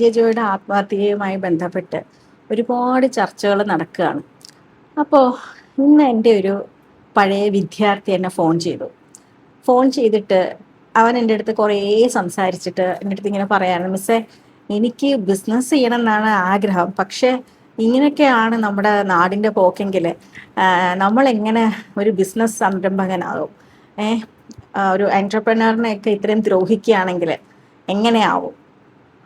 J ജോയുടെ ആത്മഹത്യയുമായി ബന്ധപ്പെട്ട് ഒരുപാട് ചർച്ചകൾ നടക്കുകയാണ്. അപ്പോൾ ഇന്ന് എന്റെ ഒരു പഴയ വിദ്യാർത്ഥി എന്നെ ഫോൺ ചെയ്തു. ഫോൺ ചെയ്തിട്ട് അവൻ എന്റെ അടുത്ത് കുറേ സംസാരിച്ചിട്ട് എന്റെ അടുത്ത് ഇങ്ങനെ പറയാറുണ്ട് മിസ്സേ എനിക്ക് ബിസിനസ് ചെയ്യണം എന്നാണ് ആഗ്രഹം പക്ഷേ ഇങ്ങനെയൊക്കെയാണ് നമ്മുടെ നാടിന്റെ പോക്കെങ്കിൽ നമ്മൾ എങ്ങനെ ഒരു ബിസിനസ് സംരംഭകനാകും ഏഹ് ഒരു എന്റർപ്രനറിനെയൊക്കെ ഇത്രയും ദ്രോഹിക്കുകയാണെങ്കിൽ എങ്ങനെയാവും?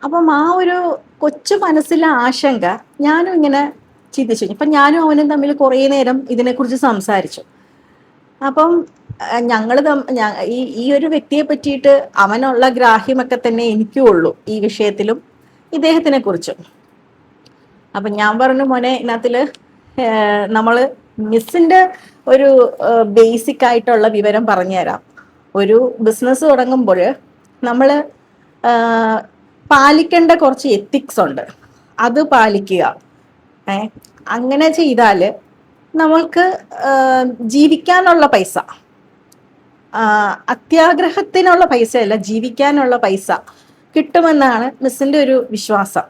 അപ്പം ആ ഒരു കൊച്ചു മനസ്സിലെ ആശങ്ക ഞാനും ഇങ്ങനെ ചിന്തിച്ചു. ഇപ്പം ഞാനും അവനും തമ്മിൽ കുറേ നേരം ഇതിനെക്കുറിച്ച് സംസാരിച്ചു. അപ്പം ഞങ്ങൾ ഈ ഈ ഒരു വ്യക്തിയെ പറ്റിയിട്ട് അവനുള്ള ഗ്രാഹ്യമൊക്കെ തന്നെ എനിക്കും ഉള്ളൂ ഈ വിഷയത്തിലും ഇദ്ദേഹത്തിനെ കുറിച്ചും അപ്പൊ ഞാൻ പറഞ്ഞു മോനെ ഇതിനകത്തിൽ നമ്മൾ മിസ്സിന്റെ ഒരു ബേസിക് ആയിട്ടുള്ള വിവരം പറഞ്ഞുതരാം. ഒരു ബിസിനസ് തുടങ്ങുമ്പോൾ നമ്മൾ പാലിക്കേണ്ട കുറച്ച് എത്തിക്സ് ഉണ്ട്. അത് പാലിക്കുക. ഏ അങ്ങനെ ചെയ്താൽ നമ്മൾക്ക് ജീവിക്കാനുള്ള പൈസ അത്യാഗ്രഹത്തിനുള്ള പൈസയല്ല ജീവിക്കാനുള്ള പൈസ കിട്ടുമെന്നാണ് മിസ്സിന്റെ ഒരു വിശ്വാസം.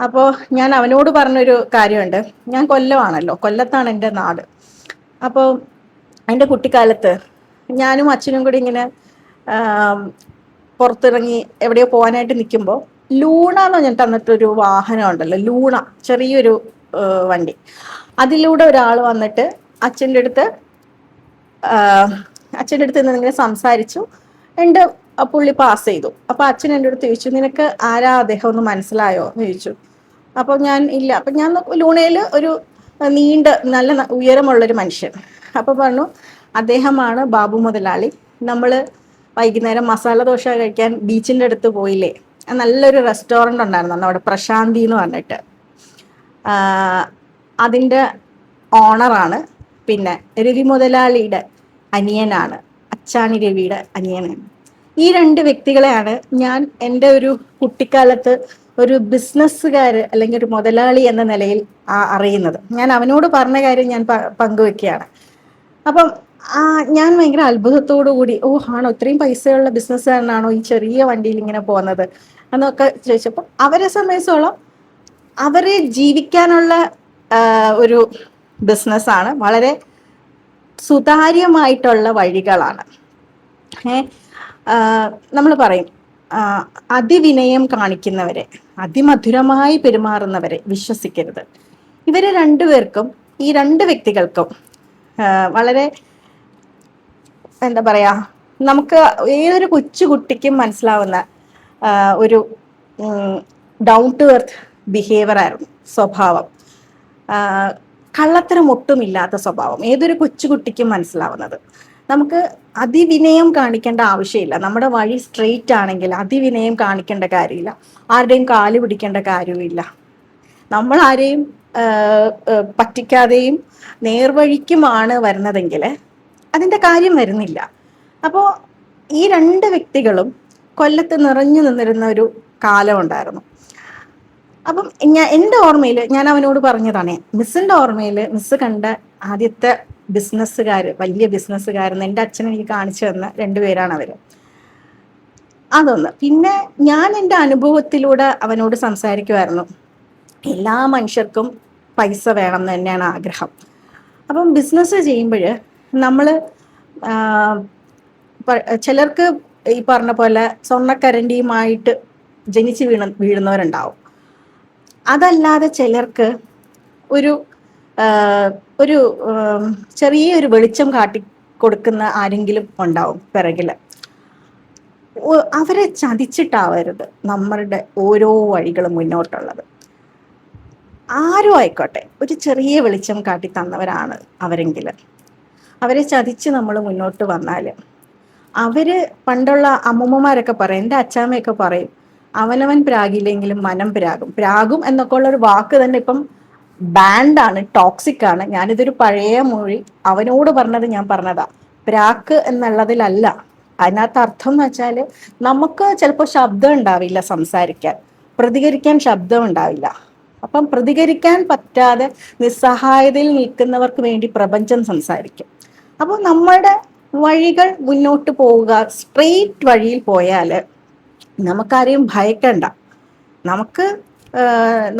അപ്പോൾ ഞാൻ അവനോട് പറഞ്ഞൊരു കാര്യമുണ്ട്. ഞാൻ കൊല്ലമാണല്ലോ. കൊല്ലത്താണ് എന്റെ നാട്. അപ്പോൾ എന്റെ കുട്ടിക്കാലത്ത് ഞാനും അച്ഛനും കൂടി ഇങ്ങനെ പുറത്തിറങ്ങി എവിടെയോ പോകാനായിട്ട് നിൽക്കുമ്പോൾ ലൂണ എന്ന് പറഞ്ഞിട്ട് തന്നിട്ടൊരു വാഹനം ഉണ്ടല്ലോ ലൂണ ചെറിയൊരു വണ്ടി. അതിലൂടെ ഒരാൾ വന്നിട്ട് അച്ഛന്റെ അടുത്ത് അച്ഛന്റെ അടുത്ത് നിന്ന് ഇങ്ങനെ സംസാരിച്ചു. എന്റെ പുള്ളി പാസ് ചെയ്തു. അപ്പോൾ അച്ഛൻ എന്റെ അടുത്ത് ചോദിച്ചു നിനക്ക് ആരാ അദ്ദേഹം ഒന്ന് മനസ്സിലായോ? എന്ന് ചോദിച്ചു. അപ്പോൾ ഞാൻ ഇല്ല. അപ്പൊ ഞാൻ ലൂണയിൽ ഒരു നീണ്ട നല്ല ഉയരമുള്ളൊരു മനുഷ്യൻ. അപ്പോൾ പറഞ്ഞു അദ്ദേഹമാണ് ബാബു മുതലാളി. നമ്മൾ വൈകുന്നേരം മസാല ദോശ കഴിക്കാൻ ബീച്ചിന്റെ അടുത്ത് പോയില്ലേ? നല്ലൊരു റെസ്റ്റോറന്റ് ഉണ്ടായിരുന്നു അന്ന് അവിടെ പ്രശാന്തി എന്ന് പറഞ്ഞിട്ട്. അതിന്റെ ഓണറാണ് പിന്നെ രവി മുതലാളിയുടെ അനിയനാണ് അച്ചാണി രവിയുടെ അനിയനാണ് ഈ രണ്ട് വ്യക്തികളെയാണ് ഞാൻ എന്റെ ഒരു കുട്ടിക്കാലത്ത് ഒരു ബിസിനസ്സുകാർ അല്ലെങ്കിൽ ഒരു മുതലാളി എന്ന നിലയിൽ അറിയുന്നത്. ഞാൻ അവനോട് പറഞ്ഞ കാര്യം ഞാൻ പങ്കുവെക്കുകയാണ്. അപ്പം ഞാൻ ഭയങ്കര അത്ഭുതത്തോടു കൂടി ഓ ആണോ ഇത്രയും പൈസയുള്ള ബിസിനസ്സുകാരനാണോ ഈ ചെറിയ വണ്ടിയിൽ ഇങ്ങനെ പോകുന്നത്? എന്നൊക്കെ ചോദിച്ചപ്പോൾ അവരെ സംബന്ധിച്ചോളം അവരെ ജീവിക്കാനുള്ള ഒരു ബിസിനസ്സാണ്. വളരെ സുതാര്യമായിട്ടുള്ള വഴികളാണ്. നമ്മൾ പറയും അതിവിനയം കാണിക്കുന്നവരെ അതിമധുരമായി പെരുമാറുന്നവരെ വിശ്വസിക്കരുത്. ഇവരെ രണ്ടുപേർക്കും ഈ രണ്ട് വ്യക്തികൾക്കും വളരെ എന്താ പറയാ നമുക്ക് ഏതൊരു കൊച്ചു കുട്ടിക്കും മനസ്സിലാവുന്ന ഒരു ഡൗൺ ടു എർത്ത് ബിഹേവിയർ ആയിരുന്നു സ്വഭാവം. കള്ളത്തരം ഒട്ടുമില്ലാത്ത സ്വഭാവം ഏതൊരു കൊച്ചുകുട്ടിക്കും മനസ്സിലാവുന്നത്. നമുക്ക് അതിവിനയം കാണിക്കേണ്ട ആവശ്യമില്ല. നമ്മുടെ വഴി സ്ട്രെയിറ്റ് ആണെങ്കിൽ അതിവിനയം കാണിക്കേണ്ട കാര്യമില്ല. ആരുടെയും കാൽ പിടിക്കേണ്ട കാര്യമില്ല നമ്മൾ ആരെയും പറ്റിക്കാതെയും നേർവഴിക്കുമാണ് വരുന്നതെങ്കിൽ അതിന്റെ കാര്യം വരുന്നില്ല. അപ്പോൾ ഈ രണ്ട് വ്യക്തികളും കൊല്ലത്ത് നിറഞ്ഞു നിന്നിരുന്ന ഒരു കാലമുണ്ടായിരുന്നു അപ്പം ഞാൻ എന്റെ ഓർമ്മയിൽ ഞാൻ അവനോട് പറഞ്ഞതാണ് മിസ്സിന്റെ ഓർമ്മയിൽ മിസ് കണ്ട ആദ്യത്തെ ബിസിനസ്സുകാർ വലിയ ബിസിനസ്സുകാരെന്ന് എന്റെ അച്ഛൻ എനിക്ക് കാണിച്ചു തന്ന രണ്ടുപേരാണ് അവർ. അതൊന്ന്. പിന്നെ ഞാൻ എന്റെ അനുഭവത്തിലൂടെ അവനോട് സംസാരിക്കുമായിരുന്നു എല്ലാ മനുഷ്യർക്കും പൈസ വേണം എന്ന് തന്നെയാണ് ആഗ്രഹം. അപ്പം ബിസിനസ് ചെയ്യുമ്പോൾ നമ്മൾ ചിലർക്ക് ഈ പറഞ്ഞ പോലെ സ്വർണക്കരണ്ടിയുമായിട്ട് ജനിച്ച് വീണ വീഴുന്നവരുണ്ടാവും. അതല്ലാതെ ചിലർക്ക് ഒരു ഒരു ചെറിയ ഒരു വെളിച്ചം കാട്ടി കൊടുക്കുന്ന ആരെങ്കിലും ഉണ്ടാവും പിറകിൽ. അവരെ ചതിച്ചിട്ടാവരുത് നമ്മളുടെ ഓരോ വഴികളും മുന്നോട്ടുള്ളത്. ആരും ആയിക്കോട്ടെ ഒരു ചെറിയ വെളിച്ചം കാട്ടി തന്നവരാണ് അവരെങ്കിൽ അവരെ ചതിച്ച് നമ്മൾ മുന്നോട്ട് വന്നാൽ അവർ പണ്ടുള്ള അമ്മൂമ്മമാരൊക്കെ പറയും എന്റെ അച്ചാമ്മയൊക്കെ പറയും അവനവൻ പ്രാഗില്ലെങ്കിലും മനം പ്രാകും പ്രാഗും എന്നൊക്കെ ഉള്ള ഒരു വാക്ക് തന്നെ ഇപ്പം ബാൻഡാണ് ടോക്സിക് ആണ്. ഞാനിതൊരു പഴയ മൊഴി അവനോട് പറഞ്ഞത് ഞാൻ പറഞ്ഞതാ. പ്രാക്ക് എന്നുള്ളതിലല്ല. അതിനകത്ത് അർത്ഥം എന്ന് വെച്ചാൽ നമുക്ക് ചിലപ്പോൾ ശബ്ദം ഉണ്ടാവില്ല സംസാരിക്കാൻ. പ്രതികരിക്കാൻ ശബ്ദം ഉണ്ടാവില്ല. അപ്പം പ്രതികരിക്കാൻ പറ്റാതെ നിസ്സഹായതയിൽ നിൽക്കുന്നവർക്ക് വേണ്ടി പ്രപഞ്ചം സംസാരിക്കും. അപ്പോൾ നമ്മുടെ വഴികൾ മുന്നോട്ട് പോവുക സ്ട്രെയിറ്റ് വഴിയിൽ പോയാൽ നമുക്കാരെയും ഭയക്കണ്ട. നമുക്ക്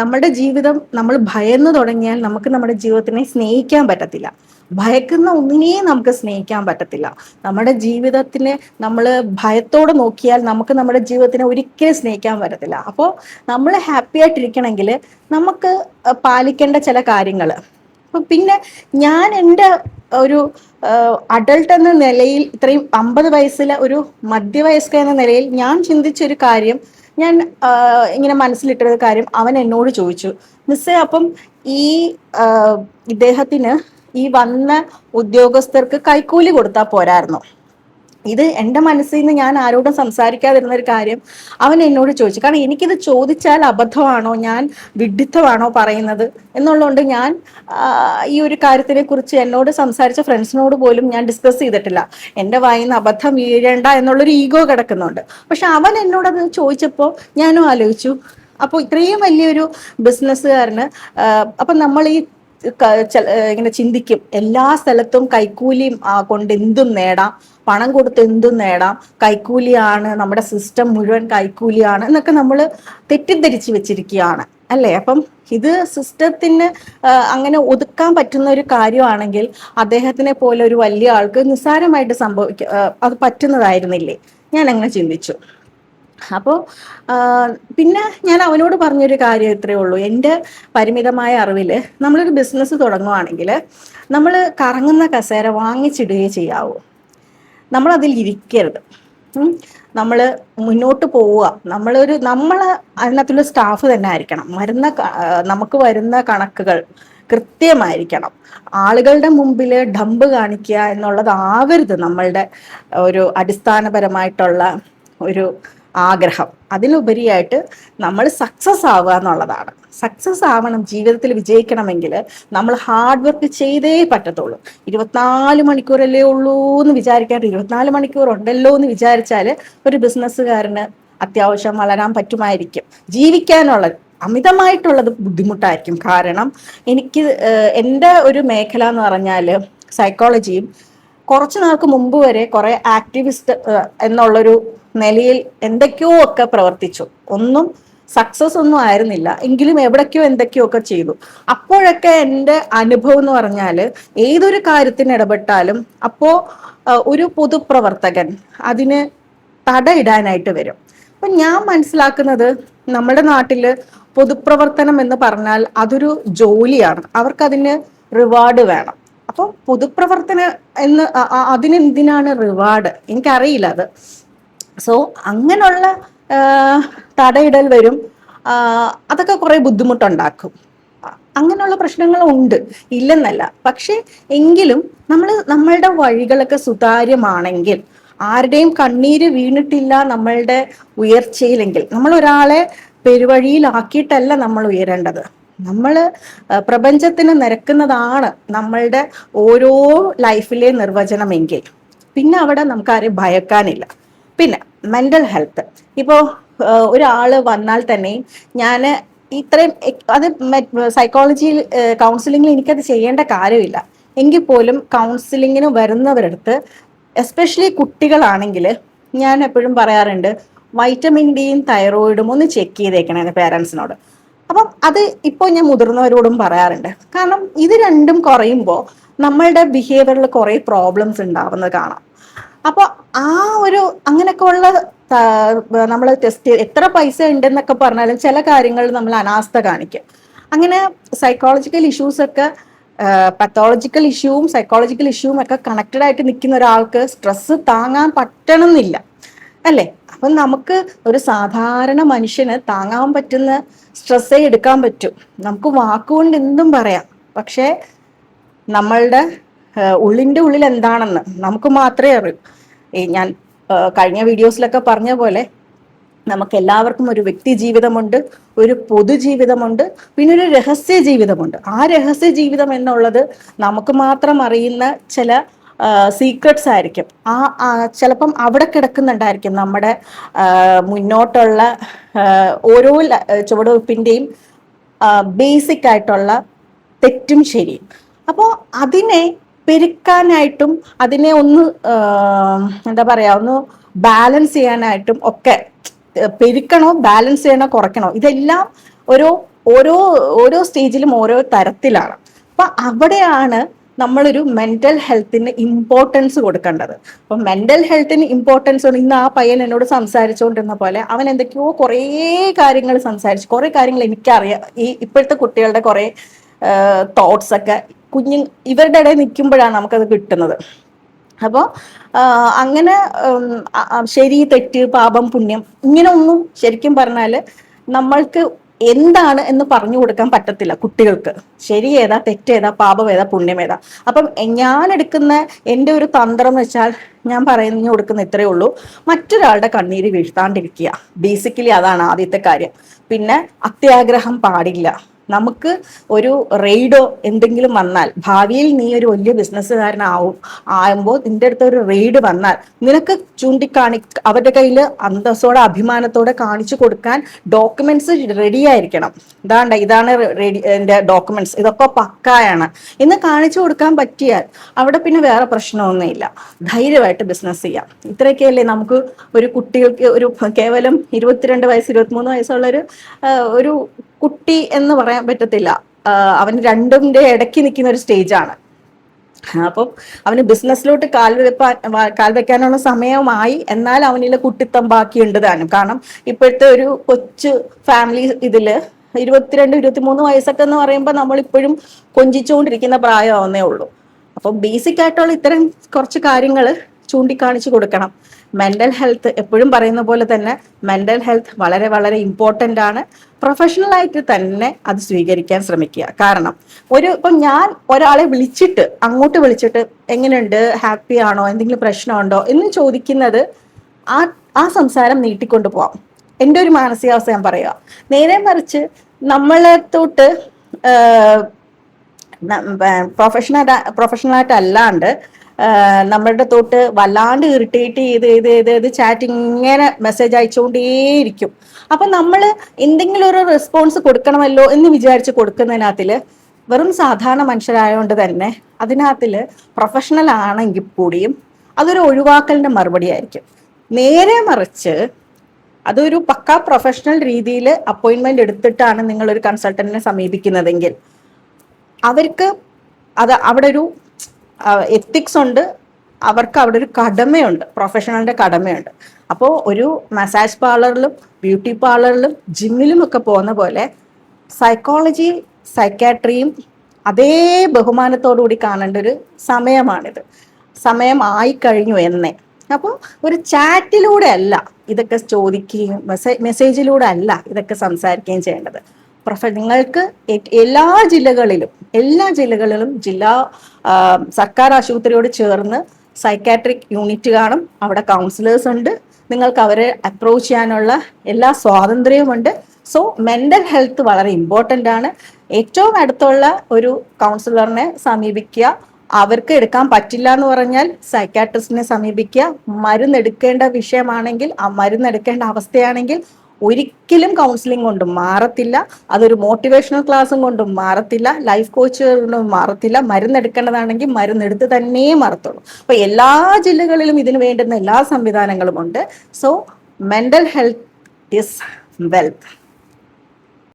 നമ്മുടെ ജീവിതം നമ്മൾ ഭയന്ന് തുടങ്ങിയാൽ നമുക്ക് നമ്മുടെ ജീവിതത്തിനെ സ്നേഹിക്കാൻ പറ്റത്തില്ല. ഭയക്കുന്ന ഒന്നിനെയും നമുക്ക് സ്നേഹിക്കാൻ പറ്റത്തില്ല. നമ്മുടെ ജീവിതത്തിന് നമ്മൾ ഭയത്തോടെ നോക്കിയാൽ നമുക്ക് നമ്മുടെ ജീവിതത്തിനെ ഒരിക്കലും സ്നേഹിക്കാൻ പറ്റത്തില്ല. അപ്പോൾ നമ്മൾ ഹാപ്പി ആയിട്ടിരിക്കണമെങ്കിൽ നമുക്ക് പാലിക്കേണ്ട ചില കാര്യങ്ങൾ പിന്നെ ഞാൻ എന്റെ ഒരു അഡൾട്ട് എന്ന നിലയിൽ ഇത്രയും അമ്പത് വയസ്സിലെ ഒരു മധ്യവയസ്ക എന്ന നിലയിൽ ഞാൻ ചിന്തിച്ചൊരു കാര്യം ഞാൻ ഇങ്ങനെ മനസ്സിലിട്ടൊരു കാര്യം അവൻ എന്നോട് ചോദിച്ചു. മിസ്സേ അപ്പം ഈ ഇദ്ദേഹത്തിന് ഈ വന്ന ഉദ്യോഗസ്ഥർക്ക് കൈക്കൂലി കൊടുത്താൽ പോരായിരുന്നോ? ഇത് എന്റെ മനസ്സിൽ നിന്ന് ഞാൻ ആരോടും സംസാരിക്കാതിരുന്ന ഒരു കാര്യം അവൻ എന്നോട് ചോദിച്ചു. കാരണം എനിക്കിത് ചോദിച്ചാൽ അബദ്ധമാണോ ഞാൻ വിഡിത്തമാണോ പറയുന്നത് എന്നുള്ളതുകൊണ്ട് ഞാൻ ഈ ഒരു കാര്യത്തിനെ കുറിച്ച് എന്നോട് സംസാരിച്ച ഫ്രണ്ട്സിനോട് പോലും ഞാൻ ഡിസ്കസ് ചെയ്തിട്ടില്ല. എന്റെ വായിൽ അബദ്ധം വീഴേണ്ട എന്നുള്ളൊരു ഈഗോ കിടക്കുന്നുണ്ട്. പക്ഷെ അവൻ എന്നോടത് ചോദിച്ചപ്പോൾ ഞാനും ആലോചിച്ചു. അപ്പോൾ ഇത്രയും വലിയൊരു ബിസിനസ്സുകാരന് അപ്പം നമ്മൾ ഈ ഇങ്ങനെ ചിന്തിക്കും. എല്ലാ സ്ഥലത്തും കൈക്കൂലിയും കൊണ്ട് എന്തും നേടാം. പണം കൊടുത്ത് എന്തും നേടാം. കൈക്കൂലിയാണ് നമ്മുടെ സിസ്റ്റം മുഴുവൻ കൈക്കൂലിയാണ് എന്നൊക്കെ നമ്മൾ തെറ്റിദ്ധരിച്ച് വെച്ചിരിക്കുകയാണ്. അല്ലേ? അപ്പം ഇത് സിസ്റ്റത്തിന് അങ്ങനെ ഒതുക്കാൻ പറ്റുന്ന ഒരു കാര്യമാണെങ്കിൽ അദ്ദേഹത്തിനെ പോലെ ഒരു വലിയ ആൾക്ക് നിസ്സാരമായിട്ട് സംഭവിക്ക അത് പറ്റുന്നതായിരുന്നില്ലേ? ഞാൻ അങ്ങനെ ചിന്തിച്ചു അപ്പോൾ പിന്നെ ഞാൻ അവനോട് പറഞ്ഞൊരു കാര്യം ഇത്രയേ ഉള്ളൂ. എന്റെ പരിമിതമായ അറിവിൽ നമ്മളൊരു ബിസിനസ് തുടങ്ങുവാണെങ്കിൽ നമ്മൾ കറങ്ങുന്ന കസേര വാങ്ങിച്ചിടുകയേ ചെയ്യാവൂ. നമ്മൾ അതിൽ ഇരിക്കരുത് നമ്മൾ മുന്നോട്ട് പോവുക. നമ്മളൊരു നമ്മൾ അതിനകത്തുള്ള സ്റ്റാഫ് തന്നെ ആയിരിക്കണം. വരുന്ന നമുക്ക് വരുന്ന കണക്കുകൾ കൃത്യമായിരിക്കണം. ആളുകളുടെ മുമ്പിൽ ഡമ്പ് കാണിക്കുക എന്നുള്ളത് ആവരുത് നമ്മളുടെ ഒരു അടിസ്ഥാനപരമായിട്ടുള്ള ഒരു ആഗ്രഹം. അതിലുപരിയായിട്ട് നമ്മൾ സക്സസ് ആവുക എന്നുള്ളതാണ്. സക്സസ് ആവണം ജീവിതത്തിൽ വിജയിക്കണമെങ്കിൽ നമ്മൾ ഹാർഡ് വർക്ക് ചെയ്തേ പറ്റത്തുള്ളൂ. ഇരുപത്തിനാല് മണിക്കൂറല്ലേ ഉള്ളൂ എന്ന് വിചാരിക്കാണ്ട് ഇരുപത്തിനാല് മണിക്കൂർ ഉണ്ടല്ലോ എന്ന് വിചാരിച്ചാൽ ഒരു ബിസിനസ്സുകാരന് അത്യാവശ്യം വളരാൻ പറ്റുമായിരിക്കും. ജീവിക്കാനുള്ള അമിതമായിട്ടുള്ളത് ബുദ്ധിമുട്ടായിരിക്കും. കാരണം എനിക്ക് എന്റെ ഒരു മേഖല എന്ന് പറഞ്ഞാൽ സൈക്കോളജിയും കുറച്ച് നാൾക്ക് മുമ്പ് വരെ കുറേ ആക്ടിവിസ്റ്റ് എന്നുള്ളൊരു നിലയിൽ എന്തൊക്കെയോ ഒക്കെ പ്രവർത്തിച്ചു. ഒന്നും സക്സസ് ഒന്നും ആയിരുന്നില്ല. എങ്കിലും എവിടേക്കോ എന്തൊക്കെയോ ഒക്കെ ചെയ്തു. അപ്പോഴൊക്കെ എന്റെ അനുഭവം എന്ന് പറഞ്ഞാൽ ഏതൊരു കാര്യത്തിന് ഇടപെട്ടാലും അപ്പോൾ ഒരു പൊതുപ്രവർത്തകൻ അതിന് തടയിടാനായിട്ട് വരും. അപ്പം ഞാൻ മനസ്സിലാക്കുന്നത് നമ്മുടെ നാട്ടിൽ പൊതുപ്രവർത്തനം എന്ന് പറഞ്ഞാൽ അതൊരു ജോലിയാണ്. അവർക്കതിന് റിവാർഡ് വേണം. അപ്പോൾ പൊതുപ്രവർത്തന എന്ന് അതിനെന്തിനാണ് റിവാർഡ് എനിക്കറിയില്ല അത്. സോ അങ്ങനെയുള്ള തടയിടൽ വരും. അതൊക്കെ കുറെ ബുദ്ധിമുട്ടുണ്ടാക്കും. അങ്ങനെയുള്ള പ്രശ്നങ്ങളുണ്ട് ഇല്ലെന്നല്ല. പക്ഷെ എങ്കിലും നമ്മൾ നമ്മളുടെ വഴികളൊക്കെ സുതാര്യമാണെങ്കിൽ ആരുടെയും കണ്ണീര് വീണിട്ടില്ല നമ്മളുടെ ഉയർച്ചയിലെങ്കിൽ നമ്മൾ ഒരാളെ പെരുവഴിയിലാക്കിയിട്ടല്ല നമ്മൾ ഉയരേണ്ടത്. നമ്മൾ പ്രപഞ്ചത്തിന് നിരക്കുന്നതാണ് നമ്മളുടെ ഓരോ ലൈഫിലെ നിർവചനമെങ്കിൽ. പിന്നെ അവിടെ നമുക്ക് ആരെയും ഭയക്കാനില്ല. പിന്നെ മെന്റൽ ഹെൽത്ത് ഇപ്പോ ഒരാൾ വന്നാൽ തന്നെ ഞാൻ ഇത്രയും അത് സൈക്കോളജിയിൽ കൗൺസിലിങ്ങിൽ എനിക്കത് ചെയ്യേണ്ട കാര്യമില്ല. എങ്കിൽ പോലും കൗൺസിലിങ്ങിന് വരുന്നവരടുത്ത് എസ്പെഷ്യലി കുട്ടികളാണെങ്കിൽ ഞാൻ എപ്പോഴും പറയാറുണ്ട് വൈറ്റമിൻ ഡിയും തൈറോയിഡും ഒന്ന് ചെക്ക് ചെയ്തേക്കണേ പേരൻസിനോട് അപ്പം അത് ഇപ്പോൾ ഞാൻ മുതിർന്നവരോടും പറയാറുണ്ട്. കാരണം ഇത് രണ്ടും കുറയുമ്പോൾ നമ്മളുടെ ബിഹേവിയറിൽ കുറേ പ്രോബ്ലംസ് ഉണ്ടാവുന്നത് കാണാം. അപ്പോൾ ആ ഒരു അങ്ങനെയൊക്കെ ഉള്ള നമ്മൾ ടെസ്റ്റ് എത്ര പൈസ ഉണ്ടെന്നൊക്കെ പറഞ്ഞാലും ചില കാര്യങ്ങൾ നമ്മൾ അനാസ്ഥ കാണിക്കും. അങ്ങനെ സൈക്കോളജിക്കൽ ഇഷ്യൂസ് ഒക്കെ പത്തോളജിക്കൽ ഇഷ്യൂവും സൈക്കോളജിക്കൽ ഇഷ്യൂവും ഒക്കെ കണക്റ്റഡ് ആയിട്ട് നിൽക്കുന്ന ഒരാൾക്ക് സ്ട്രെസ് താങ്ങാൻ പറ്റണമെന്നില്ല. അല്ലേ? അപ്പം നമുക്ക് ഒരു സാധാരണ മനുഷ്യന് താങ്ങാൻ പറ്റുന്ന സ്ട്രെസ്സേ എടുക്കാൻ പറ്റും. നമുക്ക് വാക്കുകൊണ്ട് എന്തും പറയാം. പക്ഷേ നമ്മളുടെ ഉള്ളിന്റെ ഉള്ളിൽ എന്താണെന്ന് നമുക്ക് മാത്രമേ അറിയൂ. ഈ ഞാൻ കഴിഞ്ഞ വീഡിയോസിലൊക്കെ പറഞ്ഞ പോലെ നമുക്ക് എല്ലാവർക്കും ഒരു വ്യക്തി ജീവിതമുണ്ട് ഒരു പൊതുജീവിതമുണ്ട് പിന്നെ ഒരു രഹസ്യ ജീവിതമുണ്ട്. ആ രഹസ്യ ജീവിതം എന്നുള്ളത് നമുക്ക് മാത്രം അറിയുന്ന ചില സീക്രട്സ് ആയിരിക്കും. ആ ചിലപ്പം അവിടെ കിടക്കുന്നുണ്ടായിരിക്കും നമ്മുടെ മുന്നോട്ടുള്ള ഓരോ ചുവടുവെപ്പിന്റെയും ബേസിക് ആയിട്ടുള്ള തെറ്റും ശരിയും. അപ്പോൾ അതിനെ പെരുക്കാനായിട്ടും അതിനെ ഒന്ന് എന്താ പറയാ ഒന്ന് ബാലൻസ് ചെയ്യാനായിട്ടും ഒക്കെ പെരുക്കണോ ബാലൻസ് ചെയ്യണോ കുറയ്ക്കണോ ഇതെല്ലാം ഓരോ ഓരോ ഓരോ സ്റ്റേജിലും ഓരോ തരത്തിലാണ്. അപ്പൊ അവിടെയാണ് നമ്മളൊരു മെന്റൽ ഹെൽത്തിന് ഇമ്പോർട്ടൻസ് കൊടുക്കേണ്ടത്. അപ്പൊ മെന്റൽ ഹെൽത്തിന് ഇമ്പോർട്ടൻസ് ഇന്ന് ആ പയ്യൻ എന്നോട് സംസാരിച്ചുകൊണ്ടിരുന്ന പോലെ അവൻ എന്തൊക്കെയോ കുറേ കാര്യങ്ങൾ സംസാരിച്ചു. കുറേ കാര്യങ്ങൾ എനിക്കറിയാം. ഈ ഇപ്പോഴത്തെ കുട്ടികളുടെ കുറേ തോട്ട്സ് ഒക്കെ കുഞ്ഞു ഇവരുടെ ഇടയിൽ നിൽക്കുമ്പോഴാണ് നമുക്കത് കിട്ടുന്നത്. അപ്പോൾ അങ്ങനെ ശരി തെറ്റ് പാപം പുണ്യം ഇങ്ങനെ ഒന്നും ശരിക്കും പറഞ്ഞാൽ നമ്മൾക്ക് എന്താണ് എന്ന് പറഞ്ഞു കൊടുക്കാൻ പറ്റത്തില്ല കുട്ടികൾക്ക്. ശരി ഏതാ തെറ്റേതാ പാപം ഏതാ പുണ്യം ഏതാ. അപ്പം ഞാൻ എടുക്കുന്ന എന്റെ ഒരു തന്ത്രം എന്ന് വെച്ചാൽ ഞാൻ പറഞ്ഞു കൊടുക്കുന്ന ഇത്രയേ ഉള്ളൂ. മറ്റൊരാളുടെ കണ്ണീര് വീഴ്ത്താണ്ടിരിക്കുക. ബേസിക്കലി അതാണ് ആദ്യത്തെ കാര്യം. പിന്നെ അത്യാഗ്രഹം പാടില്ല. നമുക്ക് ഒരു റെയ്ഡോ എന്തെങ്കിലും വന്നാൽ ഭാവിയിൽ നീ ഒരു വലിയ ബിസിനസ്സുകാരനാവും ആകുമ്പോൾ നിന്റെ അടുത്ത് ഒരു റെയ്ഡ് വന്നാൽ നിനക്ക് ചൂണ്ടിക്കാണി അവരുടെ കയ്യിൽ അന്തസ്സോടെ അഭിമാനത്തോടെ കാണിച്ചു കൊടുക്കാൻ ഡോക്യുമെന്റ്സ് റെഡി ആയിരിക്കണം. ഇതാണ്ട ഇതാണ് റെഡി എന്റെ ഡോക്യുമെന്റ്സ് ഇതൊക്കെ പക്കായാണ്. എന്ന് കാണിച്ചു കൊടുക്കാൻ പറ്റിയാൽ അവിടെ പിന്നെ വേറെ പ്രശ്നമൊന്നുമില്ല. ധൈര്യമായിട്ട് ബിസിനസ് ചെയ്യാം. ഇത്രയൊക്കെയല്ലേ നമുക്ക് ഒരു കുട്ടികൾക്ക് ഒരു കേവലം ഇരുപത്തിരണ്ട് വയസ്സ് ഇരുപത്തിമൂന്ന് വയസ്സുള്ള ഒരു ഒരു കുട്ടി എന്ന് പറയാൻ പറ്റത്തില്ല. അവൻ രണ്ടിന്റെ ഇടയ്ക്ക് നിൽക്കുന്ന ഒരു സ്റ്റേജാണ് അപ്പം അവന് ബിസിനസ്സിലോട്ട് കാൽ വെപ്പാൻ കാൽ വെക്കാനുള്ള സമയമായി എന്നാൽ അവനിലെ കുട്ടിത്തം ബാക്കിയുണ്ട് താനും. കാരണം ഇപ്പോഴത്തെ ഒരു കൊച്ചു ഫാമിലി ഇതിൽ ഇരുപത്തിരണ്ട് ഇരുപത്തിമൂന്ന് വയസ്സൊക്കെ എന്ന് പറയുമ്പോൾ നമ്മളിപ്പോഴും കൊഞ്ചിച്ചുകൊണ്ടിരിക്കുന്ന പ്രായമാവുന്നേ ഉള്ളൂ. അപ്പം ബേസിക് ആയിട്ടുള്ള ഇത്തരം കുറച്ച് കാര്യങ്ങൾ ചൂണ്ടിക്കാണിച്ചു കൊടുക്കണം. മെന്റൽ ഹെൽത്ത് എപ്പോഴും പറയുന്ന പോലെ തന്നെ മെന്റൽ ഹെൽത്ത് വളരെ വളരെ ഇമ്പോർട്ടന്റ് ആണ്. പ്രൊഫഷണൽ ആയിട്ട് തന്നെ അത് സ്വീകരിക്കാൻ ശ്രമിക്കുക. കാരണം ഒരു ഇപ്പം ഞാൻ ഒരാളെ വിളിച്ചിട്ട് അങ്ങോട്ട് വിളിച്ചിട്ട് എങ്ങനെയുണ്ട്? ഹാപ്പി ആണോ? എന്തെങ്കിലും പ്രശ്നമുണ്ടോ എന്ന് ചോദിക്കുന്നത് ആ ആ സംസാരം നീട്ടിക്കൊണ്ടു പോവാം. എന്റെ ഒരു മാനസികാവസ്ഥ ഞാൻ പറയുക. നേരെ മറിച്ച് നമ്മളെ തൊട്ട് പ്രൊഫഷണൽ പ്രൊഫഷണലായിട്ട് അല്ലാണ്ട് നമ്മളുടെ തൊട്ട് വല്ലാണ്ട് ഇറിറ്റേറ്റ് ചെയ്ത് ചെയ്ത് ചെയ്ത് ചെയ്ത് ചാറ്റ് ഇങ്ങനെ മെസ്സേജ് അയച്ചുകൊണ്ടേയിരിക്കും. അപ്പം നമ്മൾ എന്തെങ്കിലും ഒരു റെസ്പോൺസ് കൊടുക്കണമല്ലോ എന്ന് വിചാരിച്ച് കൊടുക്കുന്നതിനകത്തിൽ വെറും സാധാരണ മനുഷ്യരായതുകൊണ്ട് തന്നെ അതിനകത്തിൽ പ്രൊഫഷണൽ ആണെങ്കിൽ കൂടിയും അതൊരു ഒഴിവാക്കലിന്റെ മറുപടി ആയിരിക്കും. നേരെ മറിച്ച് അതൊരു പക്ക പ്രൊഫഷണൽ രീതിയിൽ അപ്പോയിൻമെന്റ് എടുത്തിട്ടാണ് നിങ്ങളൊരു കൺസൾട്ടന്റിനെ സമീപിക്കുന്നതെങ്കിൽ അവർക്ക് അത് അവിടെ ഒരു എത്തിക്സ് ഉണ്ട്. അവർക്ക് അവിടെ ഒരു കടമയുണ്ട്. പ്രൊഫഷണലിന്റെ കടമയുണ്ട്. അപ്പോൾ ഒരു മസാജ് പാർലറിലും ബ്യൂട്ടി പാർലറിലും ജിമ്മിലും ഒക്കെ പോകുന്ന പോലെ സൈക്കോളജി സൈക്കാട്രിയും അതേ ബഹുമാനത്തോടുകൂടി കാണേണ്ട ഒരു സമയമാണിത്. സമയം ആയിക്കഴിഞ്ഞു എന്നേ. അപ്പോൾ ഒരു ചാറ്റിലൂടെ അല്ല ഇതൊക്കെ ചോദിക്കുകയും മെസ്സേജിലൂടെ അല്ല ഇതൊക്കെ സംസാരിക്കുകയും ചെയ്യേണ്ടത്. പ്രൊഫ നിങ്ങൾക്ക് എല്ലാ ജില്ലകളിലും എല്ലാ ജില്ലകളിലും ജില്ലാ സർക്കാർ ആശുപത്രിയോട് ചേർന്ന് സൈക്കാട്രിക് യൂണിറ്റ് കാണും. അവിടെ കൗൺസിലേഴ്സ് ഉണ്ട്. നിങ്ങൾക്ക് അവരെ അപ്രോച്ച് ചെയ്യാനുള്ള എല്ലാ സ്വാതന്ത്ര്യവുമുണ്ട് സോ മെന്റൽ ഹെൽത്ത് വളരെ ഇമ്പോർട്ടന്റ് ആണ്. ഏറ്റവും അടുത്തുള്ള ഒരു കൗൺസിലറിനെ സമീപിക്കുക. അവർക്ക് എടുക്കാൻ പറ്റില്ല എന്ന് പറഞ്ഞാൽ സൈക്കാട്രിസ്റ്റിനെ സമീപിക്കുക. മരുന്നെടുക്കേണ്ട വിഷയമാണെങ്കിൽ ആ മരുന്നെടുക്കേണ്ട അവസ്ഥയാണെങ്കിൽ ഒരിക്കലും കൗൺസിലിംഗ് കൊണ്ടും മാറത്തില്ല. അതൊരു മോട്ടിവേഷണൽ ക്ലാസ്സും കൊണ്ടും മാറത്തില്ല. ലൈഫ് കോച്ച് കൊണ്ടും മാറത്തില്ല. മരുന്നെടുക്കേണ്ടതാണെങ്കിൽ മരുന്നെടുത്ത് തന്നെ മാറത്തുള്ളൂ. അപ്പൊ എല്ലാ ജില്ലകളിലും ഇതിനു വേണ്ടുന്ന എല്ലാ സംവിധാനങ്ങളും ഉണ്ട്. So mental health is wealth